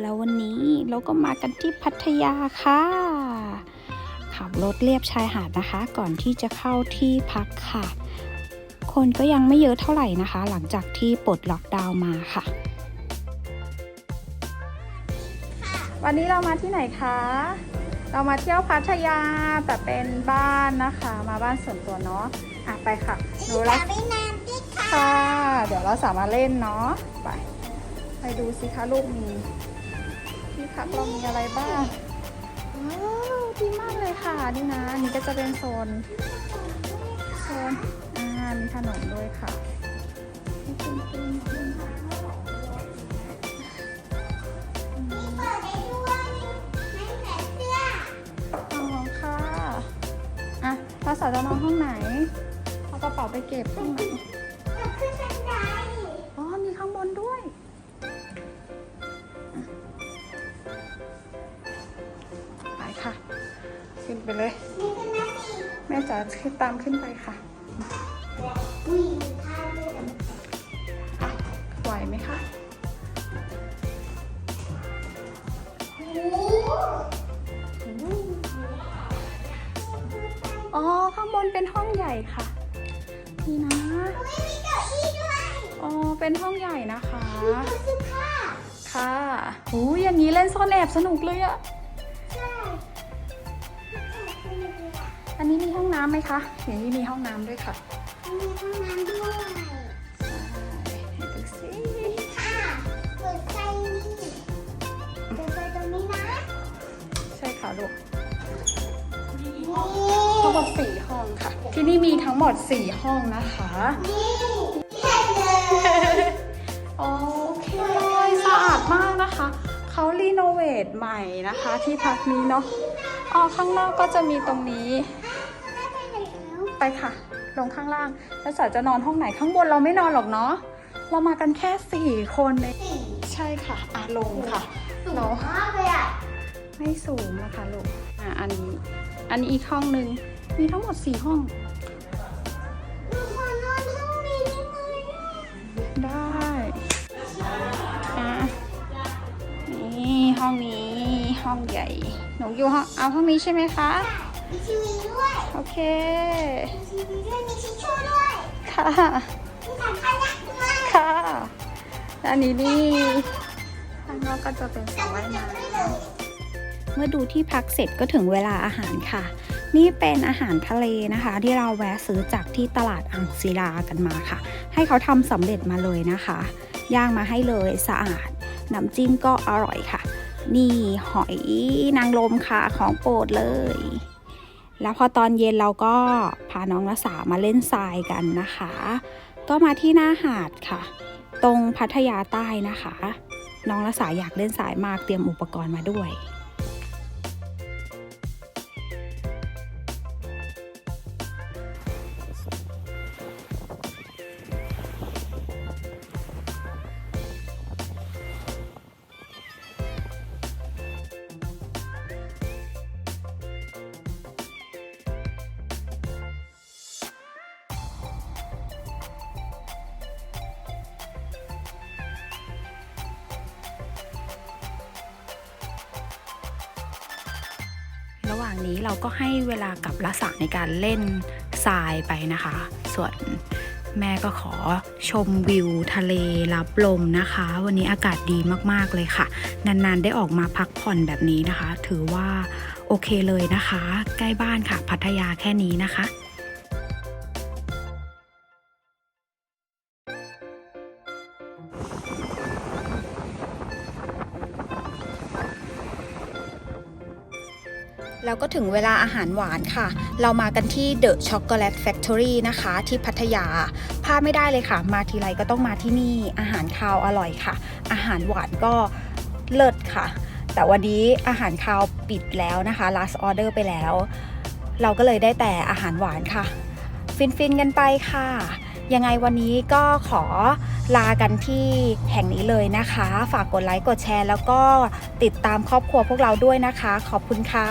แล้ววันนี้เราก็มากันที่พัทยาค่ะ ขับรถเลียบชายหาดนะคะ ก่อนที่จะเข้าที่พักค่ะ คนก็ยังไม่เยอะเท่าไหร่นะคะ หลังจากที่ปลดล็อกดาวน์มาค่ะ วันนี้เรามาที่ไหนคะ เรามาเที่ยวพัทยาแต่เป็นบ้านนะคะ มาบ้านส่วนตัวเนาะอะไปค่ะหนูรักไม่นานด้วยค่ะค่ะ เดี๋ยวเราสามารถเล่นเนาะไป ไปดูสิคะลูกมี ที่พักเรามีอะไรบ้างว้าวดีมากเลยค่ะนี่นะนี่ก็จะเป็นโซนโซนอ่ามีขนมด้วยค่ะนี่เปิดได้ด้วยใส่เสื้ออ๋อค่ะอะเราสาจะนอนห้องไหน เอากระเป๋าไปเก็บห้องไหน ขึ้นไปเลยนี่ก็น่าดีแม่จ๋าขึ้นตามขึ้นไปค่ะอุ้ยท่าด้วยไหวไหมคะโอ้โหอ๋อ ข้างบนเป็นห้องใหญ่ค่ะ นี่นะอุ้ยมีเก้าอี้ด้วยอ๋อ เป็นห้องใหญ่นะคะดูเสื้อผ้าค่ะหูยอย่างนี้เล่นซ่อนแอบสนุกเลยอะ อันนี้มีห้องน้ำไหมคะอย่างนี้มีห้องน้ำด้วยค่ะมีห้องน้ำด้วยใช่ให้ดูสิค่ะเปิดไฟนี่เปิดไฟตรงนี้นะใช่ค่ะลูกนี่ทั้งหมดสี่ห้องค่ะ ที่นี่มีทั้งหมดสี่ห้องนะคะนี่เห็นเลยโอ เขารีโนเวทใหม่นะคะ ที่พักนี้เนาะอ๋อข้างนอกก็จะมีตรงนี้ ไปค่ะ ลงข้างล่าง แล้วสาจะนอนห้องไหนข้างบนเราไม่นอนหรอกเนาะเรามากันแค่สี่คนเองใช่ค่ะอะลงค่ะเนาะไม่สูงนะคะลูกอะอันนี้อันนี้อีกห้องหนึ่งมีทั้งหมดสี่ห้อง ห้องใหญ่ หนูอยู่ห้องเอาห้องนี้ใช่ไหมคะ มีทีวีด้วย โอเค มีทีวีด้วย มีทิชชู่ด้วยค่ะมีถังขยะด้วยค่ะแล้วอันนี้นี่ข้างนอกก็จะเป็นสระว่ายน้ไม่เลยำเมื่อดูที่พักเสร็จก็ถึงเวลาอาหารค่ะ นี่เป็นอาหารทะเลนะคะ ที่เราแวะซื้อจากที่ตลาดอังศิลากันมาค่ะ ให้เขาทำสำเร็จมาเลยนะคะ ย่างมาให้เลยสะอาด น้ำจิ้มก็อร่อยค่ะ นี่หอยนางรมค่ะของโปรดเลย แล้วพอตอนเย็นเราก็พาน้องรัสามาเล่นทรายกันนะคะ ก็มาที่หน้าหาดค่ะ ตรงพัทยาใต้นะคะ น้องรัสาอยากเล่นทรายมากเตรียมอุปกรณ์มาด้วยางนี้เราก็ให้เวลากับลักษณะในการเล่นทรายไปนะคะ ส่วนแม่ก็ขอชมวิวทะเลรับลมนะคะ วันนี้อากาศดีมากๆเลยค่ะ นานๆได้ออกมาพักผ่อนแบบนี้นะคะ ถือว่าโอเคเลยนะคะ ใกล้บ้านค่ะ พัทยาแค่นี้นะคะ แล้วก็ถึงเวลาอาหารหวานค่ะ เรามากันที่ The Chocolate Factory นะคะ ที่พัทยาพลาดไม่ได้เลยค่ะ มาทีไรก็ต้องมาที่นี่อาหารคาวอร่อยค่ะ อาหารหวานก็เลิศค่ะ แต่วันนี้อาหารคาวปิดแล้วนะคะ last order ไปแล้ว เราก็เลยได้แต่อาหารหวานค่ะ ฟินๆกันไปค่ะ ยังไงวันนี้ก็ขอลากันที่แห่งนี้เลยนะคะ ฝากกดไลค์ กดแชร์ แล้วก็ติดตามครอบครัวพวกเราด้วยนะคะ ขอบคุณค่ะ